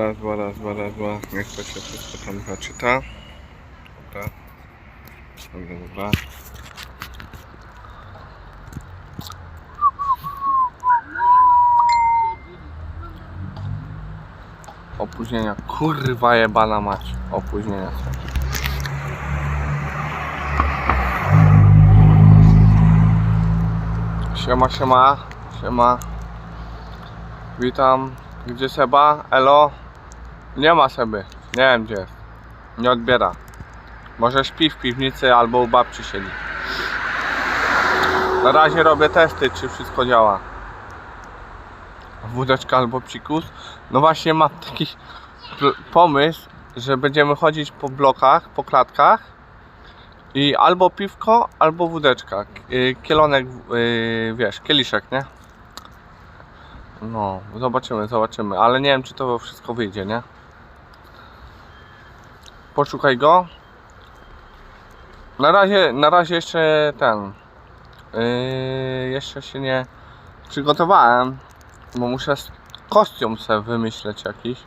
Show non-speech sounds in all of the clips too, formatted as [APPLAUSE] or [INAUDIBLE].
Raz, dwa, raz, dwa, raz, dwa. Niech to się wszystko tam zaczyta. Dobra. Dobra, dobra. Opóźnienia. Kurwa jebana mać. Opóźnienia są. Siema, siema, siema. Witam. Gdzie Seba? Elo? Nie ma Seby. Nie wiem gdzie jest. Nie odbiera. Może śpi w piwnicy albo u babci siedzi. Na razie robię testy, czy wszystko działa. Wódeczka albo psikus. No właśnie mam taki pomysł, że będziemy chodzić po blokach, po klatkach i albo piwko, albo wódeczka. K- Kielonek, yy, wiesz, kieliszek, nie? No, zobaczymy, zobaczymy, ale nie wiem czy to wszystko wyjdzie, nie? Poszukaj go. Na razie, na razie jeszcze ten. Yy, jeszcze się nie przygotowałem, bo muszę kostium sobie wymyśleć jakiś.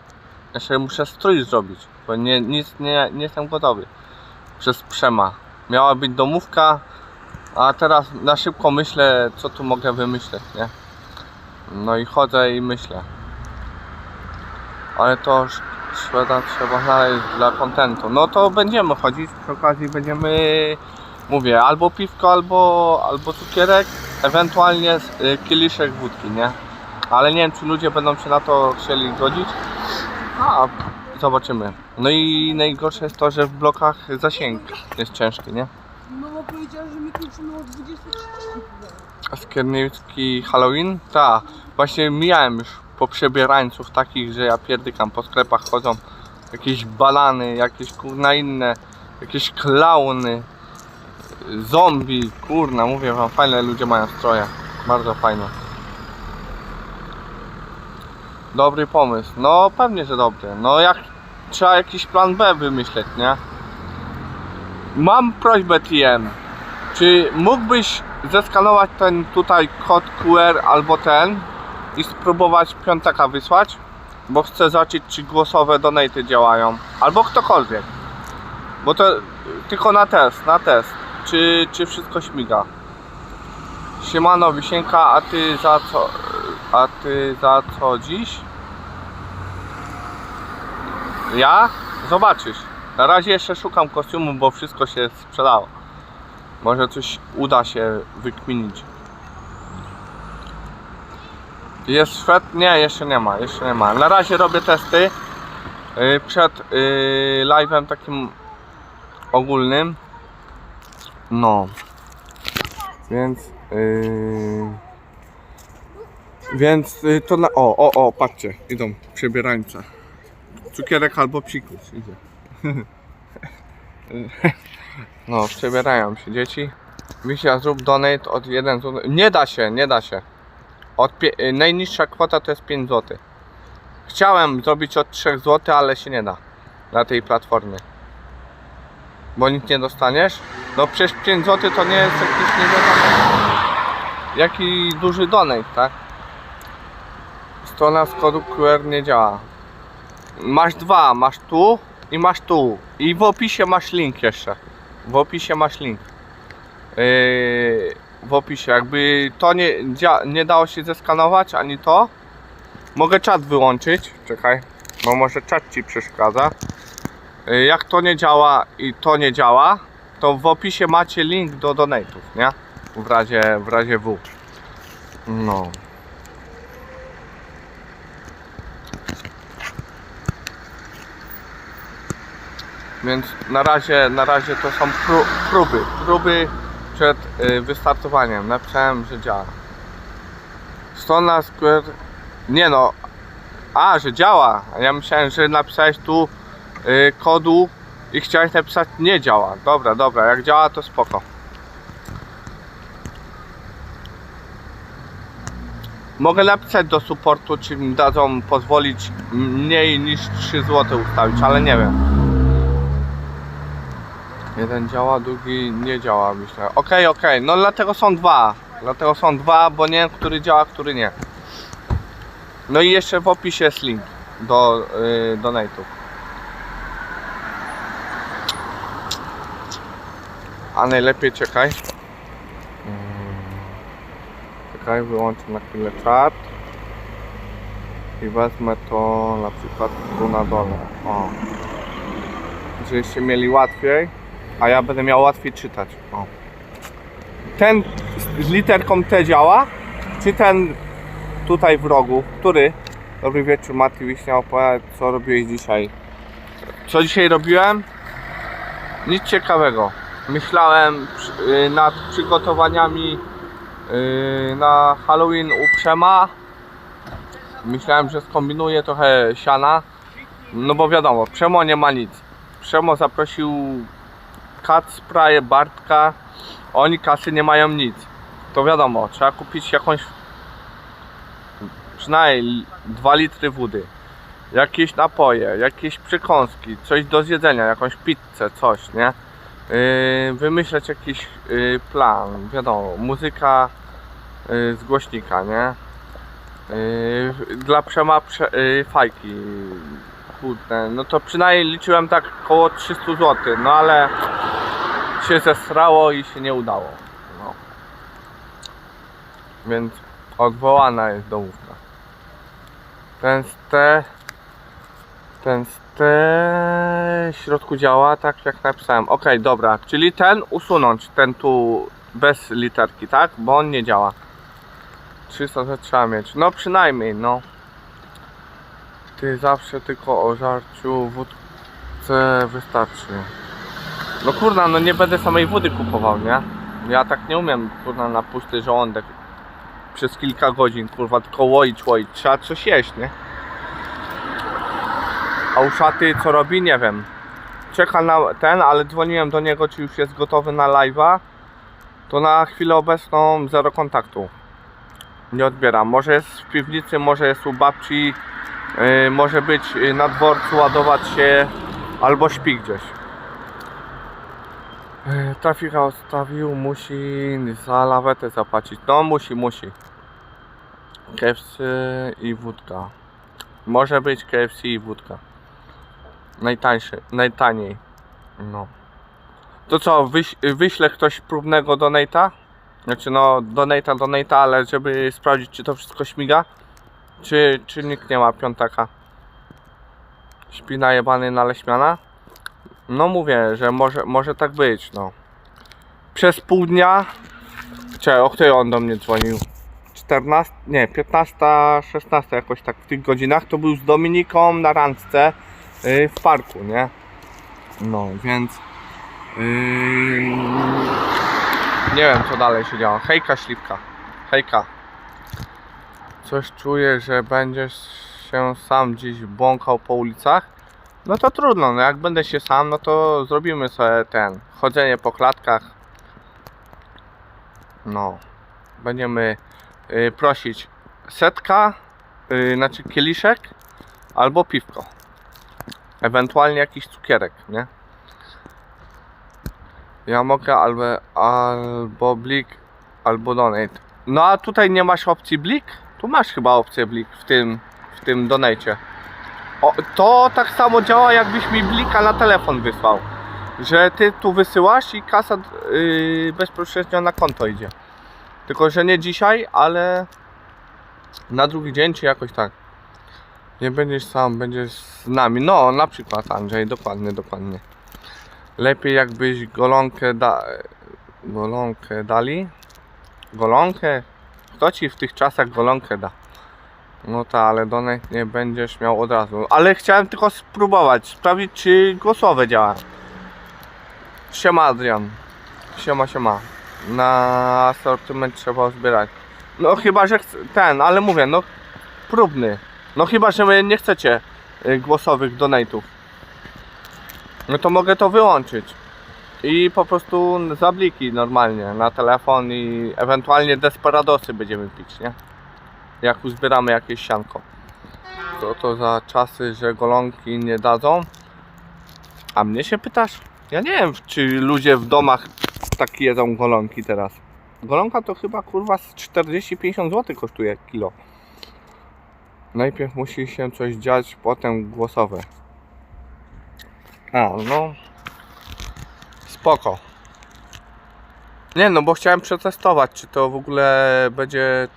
Jeszcze muszę strój zrobić, bo nie, nic nie, nie jestem gotowy. Przez przema. Miała być domówka, a teraz na szybko myślę, co tu mogę wymyśleć, nie? No i chodzę i myślę. Ale to szweda trzeba znaleźć dla kontentu. No to będziemy chodzić, przy okazji będziemy, mówię, albo piwko, albo, albo cukierek, ewentualnie y, kieliszek wódki, nie? Ale nie wiem, czy ludzie będą się na to chcieli godzić. A, zobaczymy. No i najgorsze jest to, że w blokach zasięg jest ciężki, nie? Mama powiedziała, że mi kończymy o 23. Skierniewski Halloween? Tak, właśnie mijałem już po przebierańców takich, że ja pierdykam po sklepach chodzą jakieś balany, jakieś kurna inne, jakieś klauny, zombie, kurna, mówię wam, fajne ludzie mają stroje, bardzo fajne. Dobry pomysł, no pewnie, że dobry, no jak trzeba jakiś plan B wymyśleć, nie? Mam prośbę TM, czy mógłbyś zeskanować ten tutaj kod QR albo ten i spróbować piątaka wysłać? Bo chcę zobaczyć czy głosowe donaty działają. Albo ktokolwiek. Bo to tylko na test, na test. Czy, czy wszystko śmiga. Siemano Wisienka, a ty za co? A ty za co dziś? Ja? Zobaczysz. Na razie jeszcze szukam kostiumu, bo wszystko się sprzedało. Może coś uda się wykminić. Jest Szwed? Nie, jeszcze nie ma, jeszcze nie ma. Na razie robię testy yy, przed yy, live'em takim ogólnym. No. Więc yy, więc to na o, o, o, patrzcie, idą przebierańce. Cukierek albo psikus idzie. [LAUGHS] No, przebierają się dzieci. Wisia, zrób donate od 1 zł. Nie da się, nie da się. Y, najniższa kwota to jest 5 zł. Chciałem zrobić od 3 zł, ale się nie da. Na tej platformie. Bo nic nie dostaniesz. No przecież 5 zł to nie jest jakiś nie. Jaki duży donate, tak? Strona z kodu QR nie działa. Masz dwa, masz tu i masz tu. I w opisie masz link jeszcze. W opisie masz link. Yy, w opisie. Jakby to nie, nie dało się zeskanować, ani to. Mogę czat wyłączyć. Czekaj, bo może czat ci przeszkadza. Yy, jak to nie działa i to nie działa, to w opisie macie link do donate'ów, nie? W razie, w razie W. No. Więc na razie, na razie to są pró- próby, próby przed y, wystartowaniem. Napisałem, że działa. Strona Square... Nie no. A, że działa. Ja myślałem, że napisałeś tu y, kodu i chciałeś napisać nie działa. Dobra, dobra. Jak działa to spoko. Mogę napisać do supportu, czy mi dadzą pozwolić mniej niż 3 zł ustawić, ale nie wiem. Jeden działa, drugi nie działa, myślę. Okej, okej, no dlatego są dwa. Dlatego są dwa, bo nie wiem, który działa, który nie. No i jeszcze w opisie jest link do yy, donate'ów. A najlepiej czekaj. Mm, Czekaj, wyłączę na chwilę czat. I wezmę to na przykład tu na dole. O. Żebyście mieli łatwiej, a ja będę miał łatwiej czytać. O. Ten z literką T działa? Czy ten tutaj w rogu? Który? Dobry wieczór, Mati Wiśnia, opowiadaj co robiłeś dzisiaj. Co dzisiaj robiłem? Nic ciekawego. Myślałem y, nad przygotowaniami y, na Halloween u Przema. Myślałem, że skombinuję trochę siana. No bo wiadomo, Przemo nie ma nic. Przemo zaprosił Kacpraje, Bartka. Oni kasy nie mają nic. To wiadomo, trzeba kupić jakąś przynajmniej 2 litry wody. Jakieś napoje, jakieś przekąski, coś do zjedzenia, jakąś pizzę, coś, nie? Yy, wymyśleć jakiś yy, plan, wiadomo, muzyka yy, z głośnika, nie? Yy, dla Przema prze, yy, fajki, kurde, no to przynajmniej liczyłem tak koło 300 zł, no ale się zesrało i się nie udało, no. Więc odwołana jest domówka. Ten z te ten z te w środku działa tak jak napisałem. Ok, dobra, czyli ten usunąć, ten tu bez literki, tak? Bo on nie działa. 300 to trzeba mieć. No przynajmniej, no. Ty zawsze tylko o żarciu wódce wystarczy. No kurna, no nie będę samej wody kupował, nie? Ja tak nie umiem, kurna, na pusty żołądek przez kilka godzin, kurwa, tylko łoić, łoić. Trzeba coś jeść, nie? A u szaty co robi? Nie wiem. Czeka na ten, ale dzwoniłem do niego, czy już jest gotowy na live'a. To na chwilę obecną zero kontaktu. Nie odbieram. Może jest w piwnicy, może jest u babci, yy, może być yy, na dworcu, ładować się, albo śpi gdzieś. Yy, Trafika odstawił, musi za lawetę zapłacić. No musi, musi. KFC i wódka. Może być KFC i wódka. Najtańszy, najtaniej. No. To co, wyś, wyślę ktoś próbnego donate'a? Znaczy no, donate'a, donate'a, ale żeby sprawdzić czy to wszystko śmiga? Czy, czy nikt nie ma piątaka? Śpi najebany na leśmiana? No mówię, że może, może tak być, no. Przez pół dnia... Czekaj, o której on do mnie dzwonił? 14, nie, 15, 16 jakoś tak w tych godzinach, to był z Dominiką na randce yy, w parku, nie? No, więc yy, nie wiem co dalej się działo. Hejka śliwka. Hejka. Coś czuję, że będziesz się sam gdzieś błąkał po ulicach. No to trudno, no jak będę się sam, no to zrobimy sobie ten chodzenie po klatkach. No. Będziemy y, prosić setka, y, znaczy kieliszek albo piwko. Ewentualnie jakiś cukierek, nie? Ja mogę albo, albo blik, albo donate. No a tutaj nie masz opcji blik? Tu masz chyba opcję blik w tym, w tym donate. O, to tak samo działa jakbyś mi blika na telefon wysłał. Że ty tu wysyłasz i kasa yy, bezpośrednio na konto idzie. Tylko, że nie dzisiaj, ale na drugi dzień czy jakoś tak. Nie będziesz sam, będziesz z nami. No, na przykład Andrzej, dokładnie, dokładnie. Lepiej jakbyś golonkę da... Golonkę dali? Golonkę? Kto ci w tych czasach golonkę da? No tak, ale donek nie będziesz miał od razu. Ale chciałem tylko spróbować, sprawdzić czy głosowe działa. Siema Adrian. Siema, siema. Na asortyment trzeba zbierać. No chyba, że ten, ale mówię, no próbny. No chyba, że nie chcecie y, głosowych donate'ów. No to mogę to wyłączyć. I po prostu zabliki normalnie na telefon i ewentualnie desperadosy będziemy pić, nie? Jak uzbieramy jakieś sianko. Co to za czasy, że golonki nie dadzą? A mnie się pytasz? Ja nie wiem, czy ludzie w domach tak jedzą golonki teraz. Golonka to chyba kurwa z 40-50 zł kosztuje kilo. Najpierw musi się coś dziać, potem głosowe. A, no. Spoko. Nie no, bo chciałem przetestować, czy to w ogóle będzie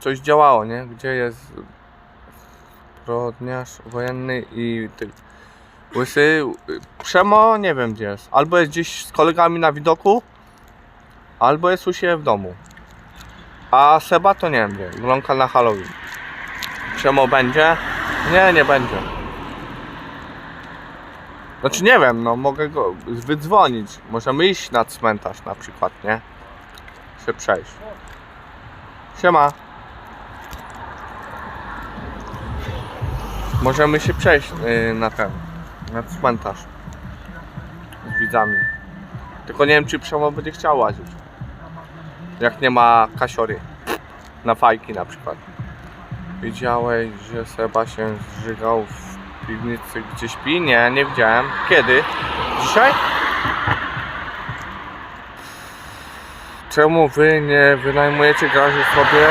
coś działało, nie? Gdzie jest zbrodniarz wojenny i ty, łysy. Przemo nie wiem gdzie jest. Albo jest gdzieś z kolegami na widoku, albo jest u siebie w domu. A Seba to nie wiem gdzie. Glonka na Halloween. Przemo będzie? Nie, nie będzie. Znaczy nie wiem, no mogę go wydzwonić. Możemy iść na cmentarz na przykład, nie? Się przejść. Siema. Możemy się przejść yy, na ten, na cmentarz. Z widzami. Tylko nie wiem, czy Przemo będzie chciał łazić. Jak nie ma kasiory. Na fajki na przykład. Widziałeś, że Seba się zżygał w piwnicy, gdzie śpi? Nie, nie widziałem. Kiedy? Dzisiaj? Czemu wy nie wynajmujecie garażu sobie?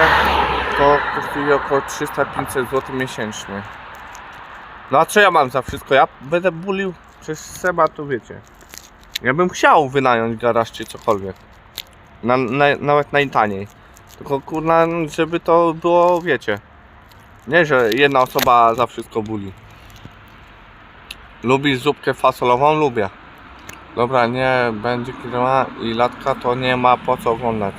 To kosztuje około 300-500 zł miesięcznie. No a co ja mam za wszystko? Ja będę bulił przez Seba, to wiecie. Ja bym chciał wynająć garaż czy cokolwiek. Na, na, nawet najtaniej. Tylko kurna, żeby to było, wiecie. Nie, że jedna osoba za wszystko buli. Lubisz zupkę fasolową? Lubię. Dobra, nie będzie kiloma i latka to nie ma po co oglądać.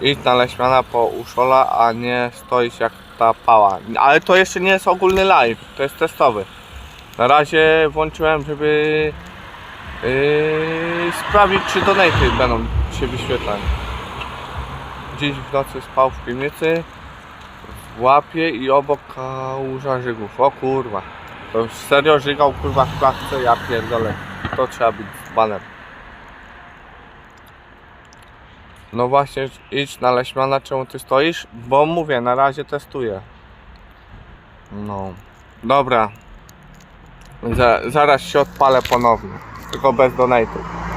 Idź na leśmiana po uszola, a nie stoisz jak ta pała. Ale to jeszcze nie jest ogólny live, to jest testowy. Na razie włączyłem, żeby yy, sprawdzić czy donaty będą się wyświetlać. Dziś w nocy spał w piwnicy, w łapie i obok kałuża żygów. O kurwa. To serio żygał kurwa w klatce, ja pierdolę. To trzeba być baner. No właśnie, idź na leśmiana, czemu ty stoisz? Bo mówię, na razie testuję. No. Dobra. Za, zaraz się odpalę ponownie. Tylko bez donate'ów.